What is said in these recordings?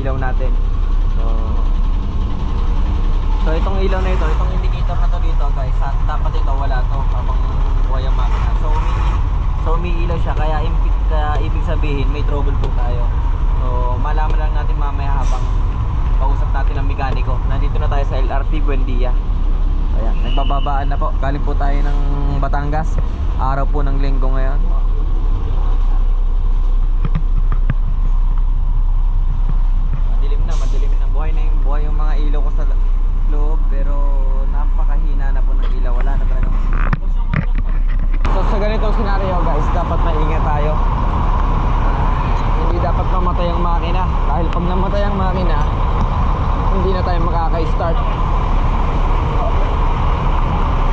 ilaw natin. So So itong ilaw na ito, itong indicator na to dito guys, sa, dapat ito wala to habang buhay ang makina. So umi so umiilaw siya kaya, impi- kaya ibig sabihin may trouble po tayo. So malaman lang natin mamaya habang kausap natin ang mekaniko. Nandito na tayo sa LRT Buendia. Ayan, nagbababaan na po. Galing po tayo ng Batangas. Araw po ng linggo ngayon. Madilim na, madilim na. Buhay na yung buhay yung mga ilaw ko sa loob pero napakahina na po ng ilaw. Wala na talaga. So sa ganitong scenario guys, dapat maingat tayo. Hindi dapat mamatay ang makina. Dahil pag namatay ang makina, hindi na tayo makaka-start.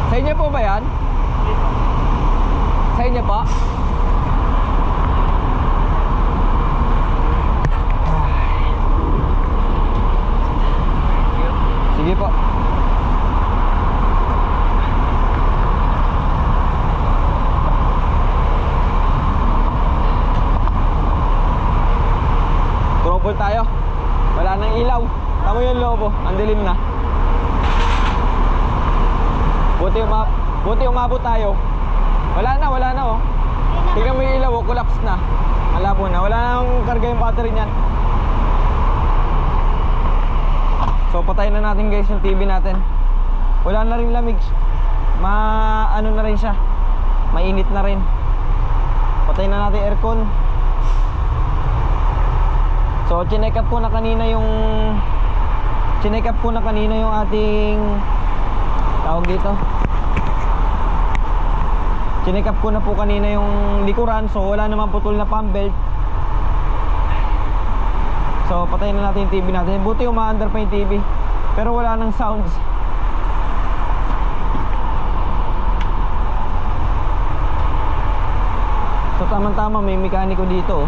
Sa inyo po ba yan? Sa inyo po? Sige po. Trouble tayo. Wala nang ilaw. Tama yung lobo. Ang dilim na. Buti, uma buti umabot tayo. Wala na, wala na oh. Tingnan mo yung ilaw, oh, collapse na. Malabo na. Wala nang karga yung battery niyan. So patayin na natin guys yung TV natin. Wala na rin lamig. Ma ano na rin siya. Mainit na rin. Patayin na natin aircon. So chinek up ko na kanina yung chinek up ko na kanina yung ating tawag dito. Chinek ko na po kanina yung likuran so wala naman putol na pump belt. So patayin na natin yung TV natin. Buti umaandar pa yung TV. Pero wala nang sounds. So tamang-tama may mekaniko dito. oh.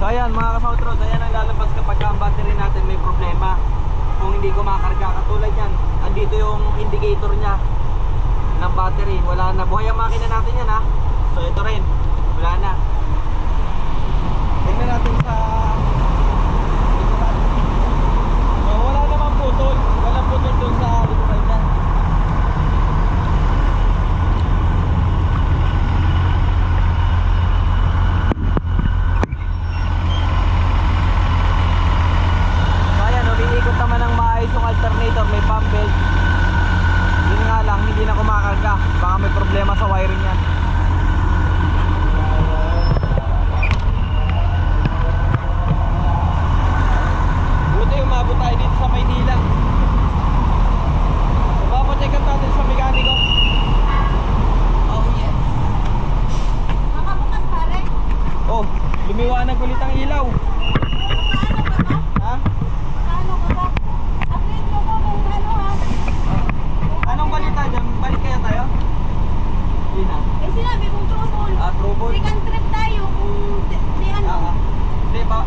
So ayan mga ka-South Road, ayan ang lalabas kapag ang battery natin may problema. Kung hindi kumakarga, katulad andito yung indicator niya ng battery. Wala na. Buhay ang makina natin yan ha. So ito rin, wala na. Tingnan natin sa... So wala naman putol. Wala putol dun sa likuran niya. So ayan, umiikot naman ng maayos yung alternator, may pump belt. Yun nga lang, hindi na kumakarga. Baka may problema sa wiring yan. Buti umabot tayo dito sa Maynila. So, papacheck up natin sa mekaniko. Oh yes. Makabukas pare. Oh, lumiwanag ulit ang ilaw. Paano ka ba? Ha? Paano ka ba? Update mo ko kung ano ha. Anong balita dyan? Balik kaya tayo? Hindi na. Eh sinabi kong trouble. Ah, trouble. Second trip tayo kung di, di ano. Ah, ah. Hindi pa.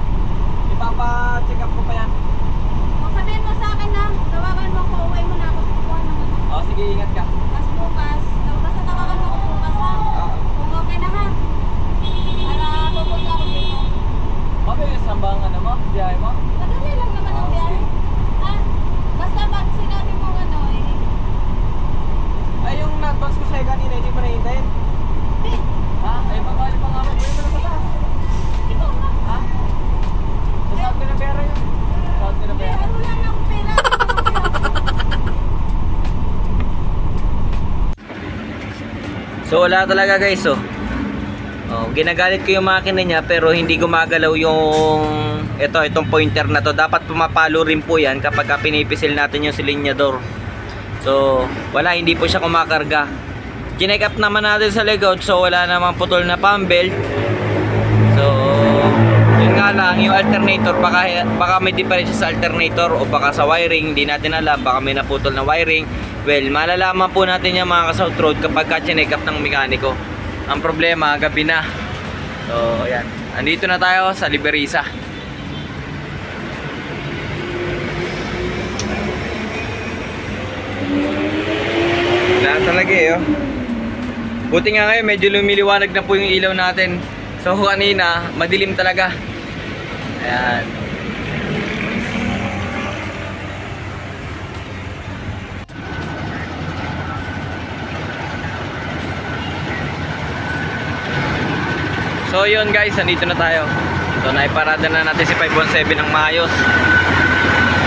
Ipapa-check up ko pa yan. Kung sabihin mo sa akin na, tawagan mo ko, uwi mo na ako. Kukuha ng ano. Oh, sige, ingat ka. Tapos bukas, taw- basta tawagan mo ko bukas ha. Ah. Kung okay na ha. Para pupunta ako dito. Mabilis ang bang ano mo? Biyahe mo? Madali lang naman ang Ah, biyahe. Ha? Basta pag sinabi mo ano eh. Ay, yung na-advance ko sa'yo kanina, hindi mo nahintayin. Eh, Ha? Ay, makakali pa nga mo. Buhay mo na sa taas. ikaw na. Ha? Sasaan ko na pera yun. Sasaan ko na Eh, pera. ano lang ang pera. So wala talaga guys oh. Oh, ginagalit ko yung makina niya pero hindi gumagalaw yung ito itong pointer na to. Dapat pumapalo rin po 'yan kapag ka pinipisil natin yung silinyador. So wala hindi po siya kumakarga. Chinek up naman natin sa legout so wala namang putol na pump belt. Nga lang, yung alternator, baka, baka may diferensya sa alternator o baka sa wiring, hindi natin alam, baka may naputol na wiring. Well, malalaman po natin yung mga ka-South Road kapag ka-check up ng mekaniko. Ang problema, gabi na. So, ayan. Andito na tayo sa Liberisa. Wala talaga eh, oh. Buti nga ngayon, medyo lumiliwanag na po yung ilaw natin. So kanina, madilim talaga. Ayan. So yun guys, nandito na tayo. So naiparada na natin si 517 ng maayos.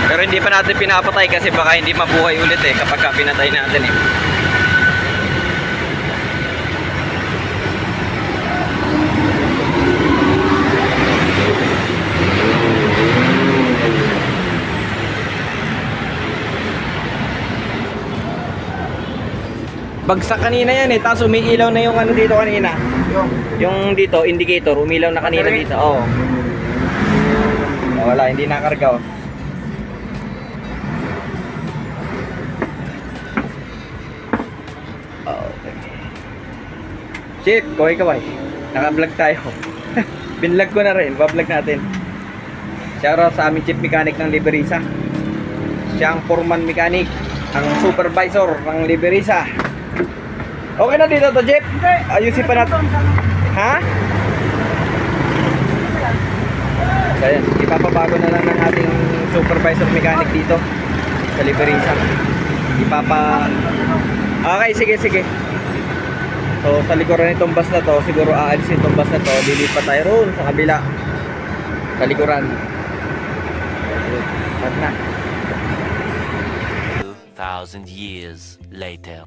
Pero hindi pa natin pinapatay kasi baka hindi mabuhay ulit eh kapag ka pinatay natin eh. Bagsak kanina yan eh, tapos umiilaw na yung ano dito kanina. Yung, Yung dito, indicator, umilaw na kanina Correct. dito. Oo. Oh, wala, hindi nakarga oh. Okay. Chip, kaway kaway. Naka-vlog tayo. Binlog ko na rin, bablog natin. Shoutout sa aming chip mechanic ng Liberisa. Siya ang foreman mechanic, ang supervisor ng Liberisa. Okay na dito to, Jeep? Ayusin pa natin. Ha? So, ayan, ipapabago na lang ng ating supervisor mechanic dito sa Liberisa. Ipapa... Okay, sige, sige. So, sa likuran nitong bus na to, siguro aalisin itong bus na to, lilipat tayo roon sa kabila. Sa likuran. At na. 2,000 years later.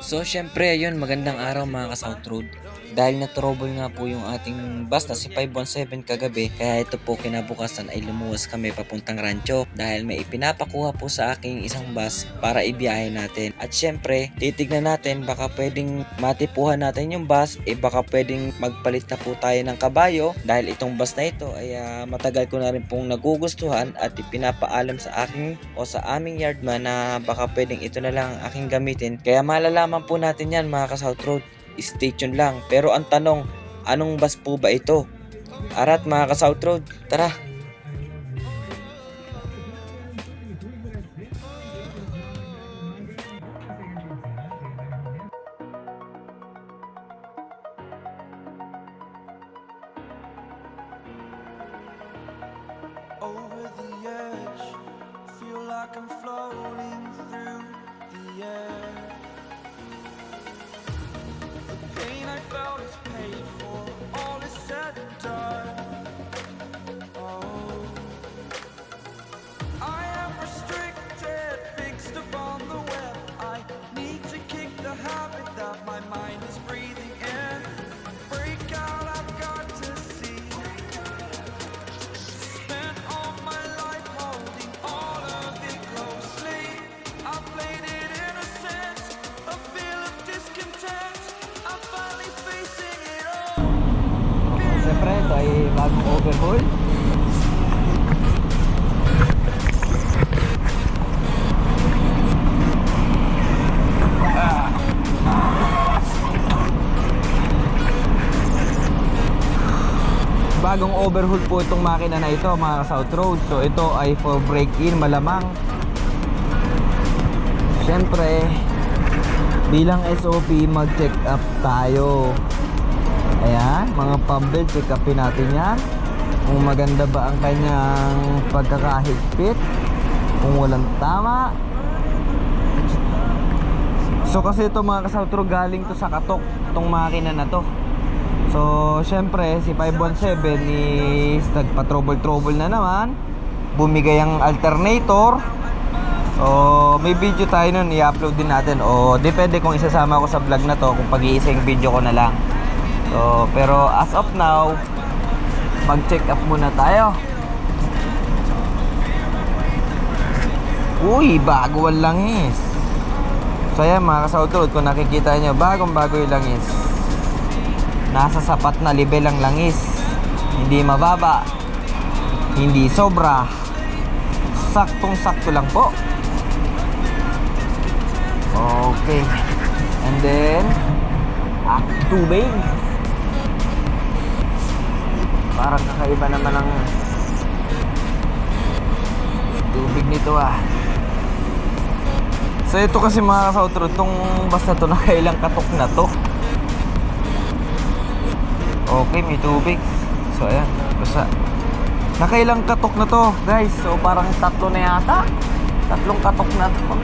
So syempre ayun magandang araw mga ka-South. Dahil na-trouble nga po yung ating bus na si 517 kagabi kaya ito po kinabukasan ay lumuwas kami papuntang rancho dahil may ipinapakuha po sa aking isang bus para ibiyahe natin. At syempre titignan natin baka pwedeng matipuhan natin yung bus eh baka pwedeng magpalit na po tayo ng kabayo. Dahil itong bus na ito ay ah, matagal ko na rin pong nagugustuhan at ipinapaalam sa aking o sa aming yardman na baka pwedeng ito na lang ang aking gamitin. Kaya malalaman po natin yan mga ka-South Road stay tuned lang. Pero ang tanong anong bus po ba ito? Arat mga ka-South Road tara ito ay bagong overhaul. Bagong overhaul po itong makina na ito mga South Road. So ito ay for break-in malamang. Siyempre, bilang SOP mag-check up tayo. Ayan, mga pumble, check upin natin yan. Kung maganda ba ang kanyang pagkakahigpit. Kung walang tama. So kasi ito mga kasautro galing to sa katok itong makina na to. So syempre si 517 is nagpa-trouble-trouble na naman. Bumigay ang alternator. So may video tayo nun i-upload din natin o depende kung isasama ko sa vlog na to kung pag-iisa yung video ko na lang. So, pero as of now, mag-check up muna tayo. Uy, bago ang langis. So ayan mga kasautod, kung nakikita nyo, bagong bago yung langis. Nasa sapat na level ang langis. Hindi mababa. Hindi sobra. Saktong-sakto lang po. Okay. And then, ah, tubig. Parang kakaiba naman ang tubig nito ah. So ito kasi mga ka-southroad, tong basta to nakailang katok na to. Okay, may tubig. So ayan, basta. Nakailang katok na to, guys. So parang tatlo na yata. Tatlong katok na to.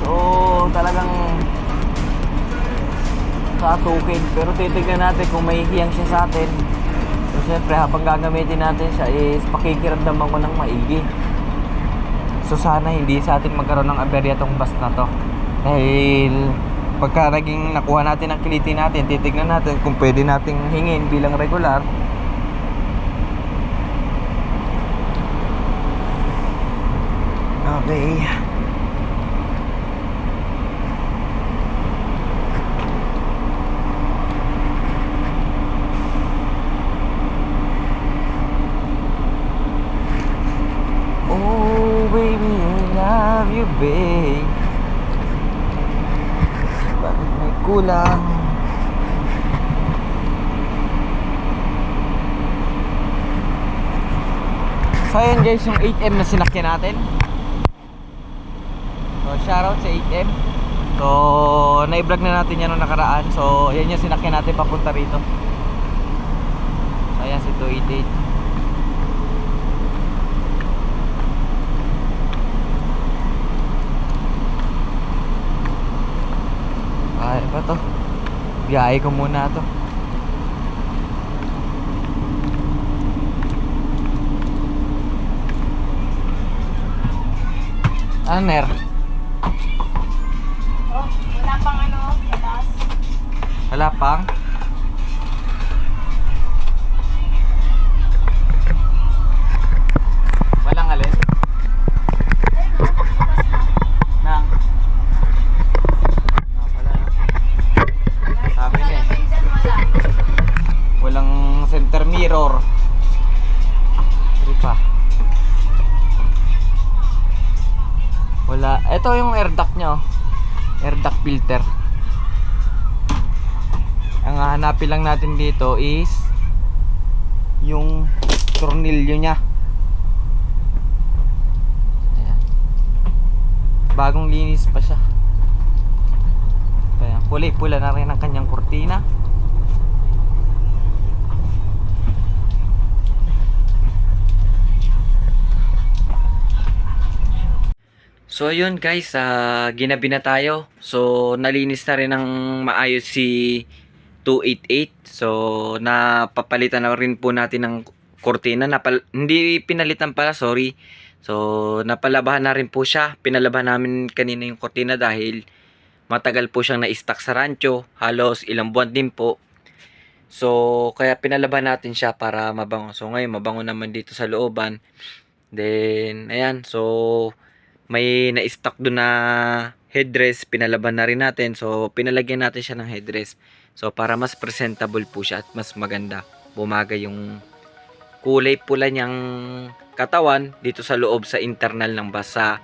So talagang katukin. Pero titignan natin kung may hiyang siya sa atin. So syempre habang gagamitin natin siya is pakikiramdaman ko ng maigi. So sana hindi sa atin magkaroon ng aberya tong bus na to. Dahil pagka naging nakuha natin ang kiliti natin, titignan natin kung pwede nating hingin bilang regular. Okay. Babe. Bakit may kulang? So ayan guys, yung 8M na sinakyan natin. So shoutout sa 8M. So na-vlog na natin yan nung nakaraan. So yan yung sinakyan natin papunta rito. So ayan si 288. Ba to? Biyahe ko muna to. Aner, Oh, wala pang ano, tatas. wala pang. Hahanapin lang natin dito is yung tornilyo niya. Ayan. Bagong linis pa siya. Ayan. Puli-pula na rin ang kanyang kurtina. So ayun guys, ah, ginabi na tayo. So nalinis na rin ng maayos si 288. So napapalitan na rin po natin ng kortina. Napal hindi pinalitan pala, sorry. So napalabahan na rin po siya. Pinalabahan namin kanina yung kortina dahil matagal po siyang na-stuck sa rancho. Halos ilang buwan din po. So kaya pinalabahan natin siya para mabango. So ngayon mabango naman dito sa looban. Then ayan, so may na-stock doon na headdress, pinalaban na rin natin. So, pinalagyan natin siya ng headdress. So, para mas presentable po siya at mas maganda. Bumaga yung kulay pula niyang katawan dito sa loob sa internal ng bus sa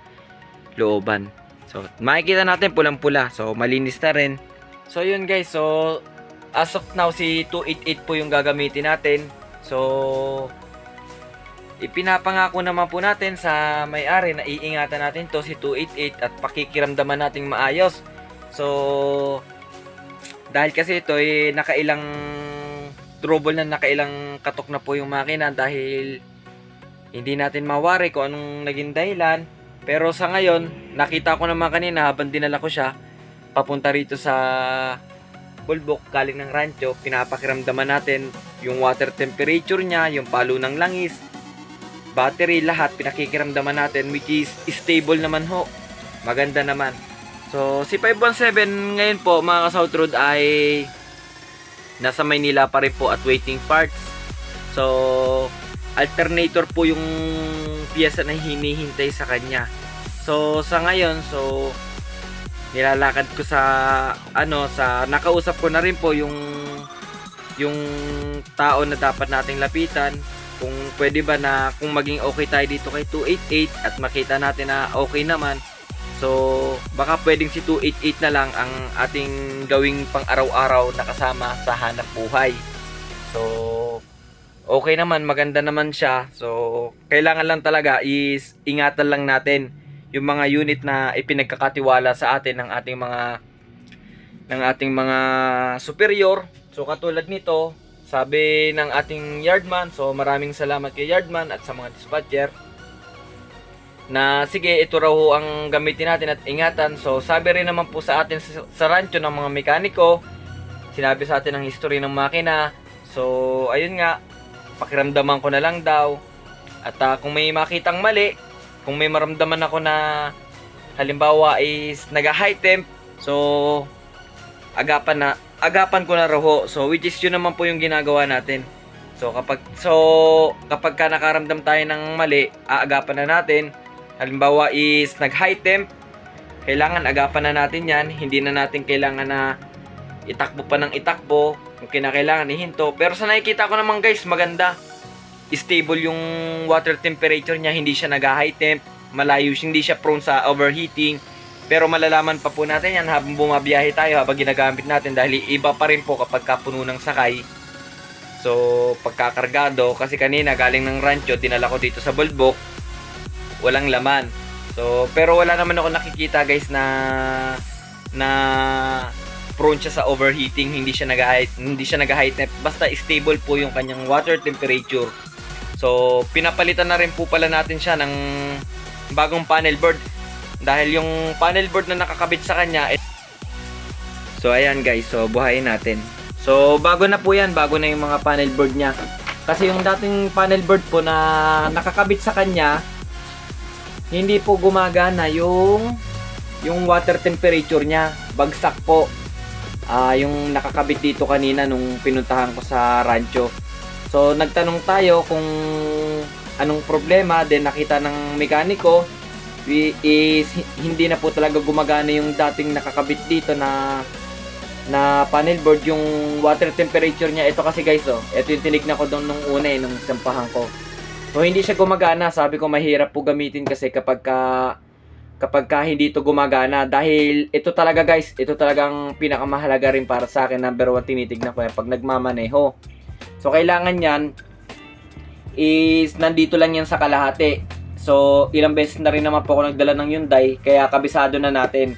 looban. So, makikita natin pulang-pula. So, malinis na rin. So, yun guys. So, as of now, si 288 po yung gagamitin natin. So, Ipinapangako naman po natin sa may-ari na iingatan natin to si 288 at pakikiramdaman nating maayos. So, dahil kasi ito ay nakailang trouble na nakailang katok na po yung makina dahil hindi natin mawari kung anong naging dahilan. Pero sa ngayon, nakita ko naman kanina habang dinala ko siya papunta rito sa bulbok galing ng rancho, pinapakiramdaman natin yung water temperature niya, yung palo ng langis, battery, lahat pinakikiramdaman natin which is stable naman ho. Maganda naman. So, si 517 ngayon po mga ka-South Road ay nasa Maynila pa rin po at waiting parts. So, alternator po yung piyesa na hinihintay sa kanya. So, sa ngayon, so nilalakad ko sa ano sa nakausap ko na rin po yung yung tao na dapat nating lapitan kung pwede ba na kung maging okay tayo dito kay 288 at makita natin na okay naman so baka pwedeng si 288 na lang ang ating gawing pang araw-araw na kasama sa hanap buhay. So okay naman maganda naman siya. So kailangan lang talaga is ingatan lang natin yung mga unit na ipinagkakatiwala sa atin ng ating mga ng ating mga superior. So katulad nito sabi ng ating yardman, so maraming salamat kay yardman at sa mga dispatcher na sige ito raw ho ang gamitin natin at ingatan. So sabi rin naman po sa atin sa, sa rancho ng mga mekaniko, sinabi sa atin ang history ng makina. So ayun nga, pakiramdaman ko na lang daw. At ah, kung may makitang mali, kung may maramdaman ako na halimbawa is naga-high temp, so agapan na agapan ko na raw ho. So which is yun naman po yung ginagawa natin. So kapag so kapag ka nakaramdam tayo ng mali, aagapan na natin. Halimbawa is nag high temp, kailangan agapan na natin 'yan. Hindi na natin kailangan na itakbo pa ng itakbo kung kinakailangan ihinto. Pero sa nakikita ko naman guys, maganda. Stable yung water temperature niya, hindi siya nag high temp, malayo, hindi siya prone sa overheating. Pero malalaman pa po natin yan habang bumabiyahe tayo, habang ginagamit natin dahil iba pa rin po kapag kapuno ng sakay. So, pagkakargado, kasi kanina galing ng rancho, dinala ko dito sa Bulbok, walang laman. So, pero wala naman ako nakikita guys na na prone siya sa overheating, hindi siya nag hindi siya nag-high temp. Basta stable po yung kanyang water temperature. So, pinapalitan na rin po pala natin siya ng bagong panel board dahil yung panel board na nakakabit sa kanya eh, So ayan guys, so buhayin natin. So bago na po yan, bago na yung mga panel board niya. Kasi yung dating panel board po na nakakabit sa kanya, hindi po gumagana yung yung water temperature niya. Bagsak po. Ah, yung nakakabit dito kanina nung pinuntahan ko sa rancho. So nagtanong tayo kung anong problema, then nakita ng mekaniko is hi- hindi na po talaga gumagana yung dating nakakabit dito na na panel board yung water temperature niya ito kasi guys oh ito yung tinignan ko doon nung una eh nung sampahan ko so hindi siya gumagana. Sabi ko mahirap po gamitin kasi kapag ka kapag ka hindi ito gumagana. Dahil ito talaga guys ito talagang pinakamahalaga rin para sa akin. Number one tinitignan ko yan pag nagmamaneho. So kailangan yan is nandito lang yan sa kalahati. So, ilang beses na rin naman po ako nagdala ng Hyundai, kaya kabisado na natin.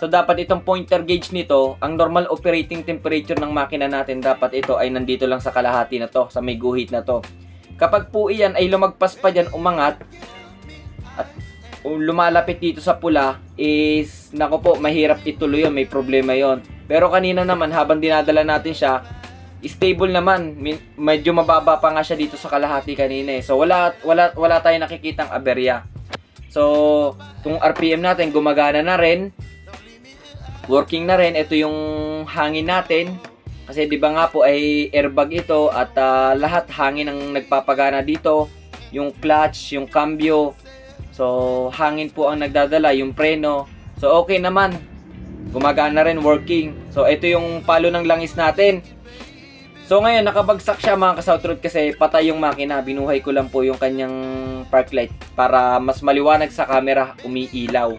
So, dapat itong pointer gauge nito, ang normal operating temperature ng makina natin, dapat ito ay nandito lang sa kalahati na to, sa may guhit na to. Kapag po iyan ay lumagpas pa dyan, umangat, at lumalapit dito sa pula, is, nako po, mahirap ituloy yun, may problema yon Pero kanina naman, habang dinadala natin siya, stable naman. Medyo mababa pa nga siya dito sa kalahati kanina eh. So wala wala wala tayong nakikitang aberya. So, kung RPM natin gumagana na rin, working na rin, ito yung hangin natin. Kasi 'di ba nga po ay airbag ito at ah, lahat hangin ang nagpapagana dito. Yung clutch, yung cambio. So, hangin po ang nagdadala, yung preno. So, okay naman. Gumagana rin, working. So, ito yung palo ng langis natin. So ngayon, nakabagsak siya mga ka-South Road kasi patay yung makina. Binuhay ko lang po yung kanyang park light para mas maliwanag sa camera, umiilaw.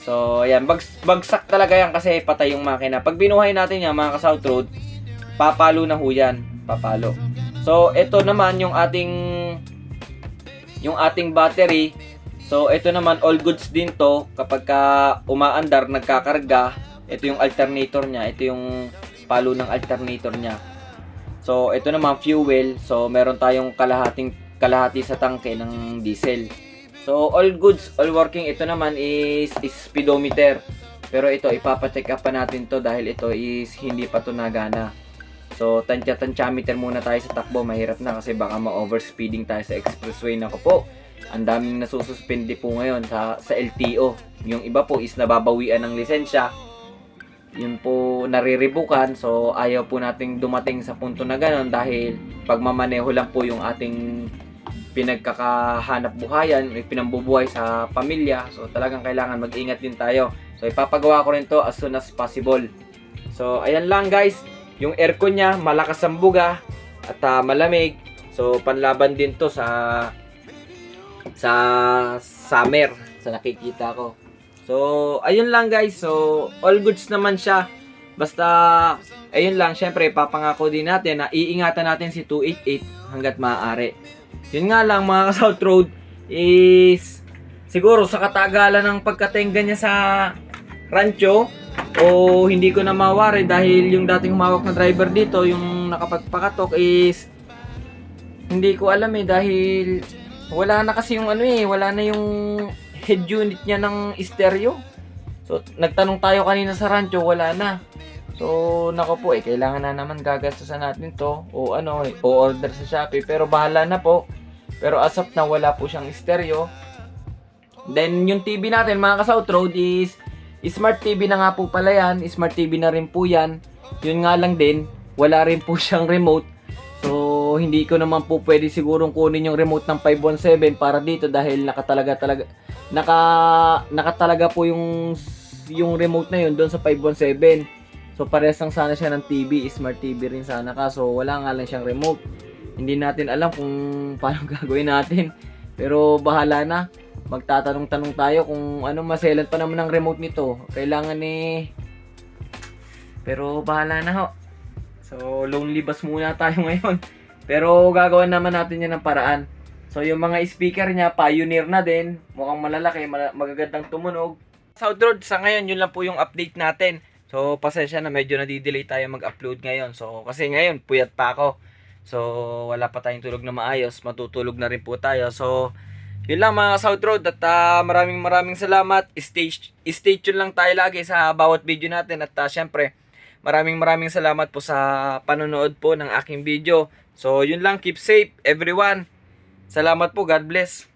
So, ayan, bags, bagsak talaga yan kasi patay yung makina. Pag binuhay natin yan mga ka-South Road, papalo na ho yan. Papalo. So, ito naman yung ating yung ating battery. So, ito naman all goods din to kapag ka umaandar, nagkakarga. Ito yung alternator niya. Ito yung palo ng alternator niya. So, ito naman fuel. So, meron tayong kalahating kalahati sa tangke ng diesel. So, all goods, all working. Ito naman is, is speedometer. Pero ito, ipapacheck up pa natin to dahil ito is hindi pa to nagana. So, tansya-tansyameter muna tayo sa takbo. Mahirap na kasi baka ma-overspeeding tayo sa expressway. Nako po, ang daming nasususpende po ngayon sa, sa LTO. Yung iba po is nababawian ng lisensya yun po nariribukan so ayaw po nating dumating sa punto na ganon dahil pagmamaneho lang po yung ating pinagkakahanap buhayan pinambubuhay sa pamilya so talagang kailangan mag-ingat din tayo so ipapagawa ko rin to as soon as possible so ayan lang guys yung aircon niya malakas ang buga at ah, malamig. So panlaban din to sa sa summer sa nakikita ko. So ayun lang guys. So all goods naman siya. Basta ayun lang, syempre papangako din natin na iingatan natin si 288 hanggat maaari. Yun nga lang mga ka-South Road is siguro sa katagalan ng pagkatengga niya sa rancho o hindi ko na mawari dahil yung dating humawak na driver dito, yung nakapagpakatok is hindi ko alam eh dahil wala na kasi yung ano eh, wala na yung head unit niya ng stereo. So, nagtanong tayo kanina sa rancho, wala na. So, nako po eh, kailangan na naman gagastusan natin to o ano eh, o order sa Shopee. Pero bahala na po. Pero as of na wala po siyang stereo. Then, yung TV natin, mga ka-South Road is Smart TV na nga po pala yan. Smart TV na rin po yan. Yun nga lang din, wala rin po siyang remote. So, hindi ko naman po pwede sigurong kunin yung remote ng 517 para dito dahil nakatalaga talaga naka nakatalaga po yung yung remote na yun doon sa 517. So, parehas lang sana siya ng TV, smart TV rin sana kaso wala nga lang siyang remote. Hindi natin alam kung paano gagawin natin. Pero bahala na. Magtatanong-tanong tayo kung ano maselan pa naman ng remote nito. Kailangan ni Pero bahala na ho. So, lonely bus muna tayo ngayon. Pero gagawin naman natin yan ng paraan. So, yung mga speaker niya, pioneer na din. Mukhang malalaki, mal- magagandang tumunog. South Road, sa ngayon, yun lang po yung update natin. So, pasensya na medyo nadidelay tayo mag-upload ngayon. So, kasi ngayon, puyat pa ako. So, wala pa tayong tulog na maayos. Matutulog na rin po tayo. So, yun lang mga South Road at ah, maraming maraming salamat. Stay, stay tuned lang tayo lagi sa bawat video natin at ah, syempre, maraming maraming salamat po sa panonood po ng aking video. So, yun lang. Keep safe, everyone. Salamat po. God bless.